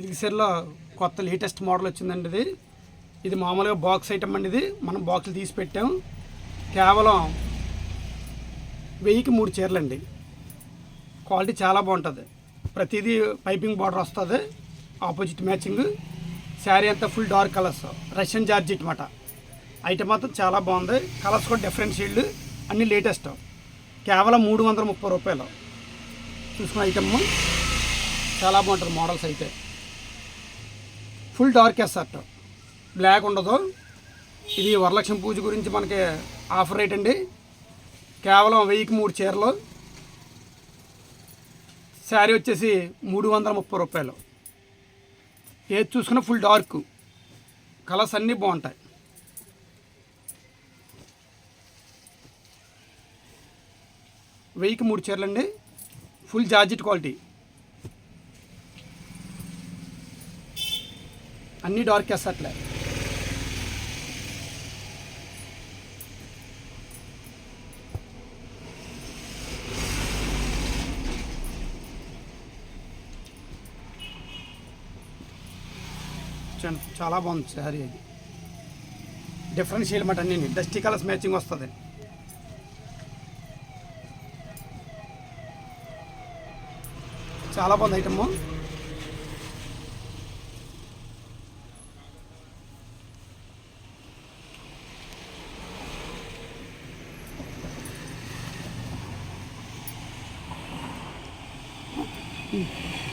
సిల్క్సెర్లో కొత్త latest model వచ్చిందండి ఇది. ఇది మామూలుగా బాక్స్ ఐటమ్ అండి ఇది. మనం బాక్సులు తీసి పెట్టాం. కేవలం వెయ్యికి మూడు చీరలండి. క్వాలిటీ చాలా బాగుంటుంది. ప్రతిదీ పైపింగ్ బార్డర్ వస్తుంది. Opposite matching. శారీ అంతా full dark colours. Russian georgette మాట ఐటమ్ మాత్రం చాలా బాగుంది. కలర్స్ కూడా డిఫరెంట్ షేడ్లు. అన్నీ లేటెస్ట్. కేవలం మూడు వందల ముప్పై రూపాయలు. చూసుకున్న ఐటమ్. చాలా బాగుంటుంది మోడల్స్ అయితే. ఫుల్ డార్క్ ఎస్సర్ట్ బ్లాక్ ఉండదు. ఇది వరలక్ష్మి పూజ గురించి మనకి ఆఫర్ రేట్ అండి. కేవలం వెయ్యికి మూడు చీరలు. శారీ వచ్చేసి మూడు వందల ముప్పై రూపాయలు. ఏది చూసుకున్నా ఫుల్ డార్క్. కలర్స్ అన్నీ బాగుంటాయి. వెయ్యికి మూడు చీరలు అండి ఫుల్ జార్జెట్ క్వాలిటీ. అన్నీ డార్క్ వేస్తట్లే చాలా బాగుంది శారీ అది. డిఫరెంట్ షేడ్ మాట అన్ని డస్టీ కలర్స్ మ్యాచింగ్ వస్తుంది. చాలా బాగుంది ఐటమ్ 嗯。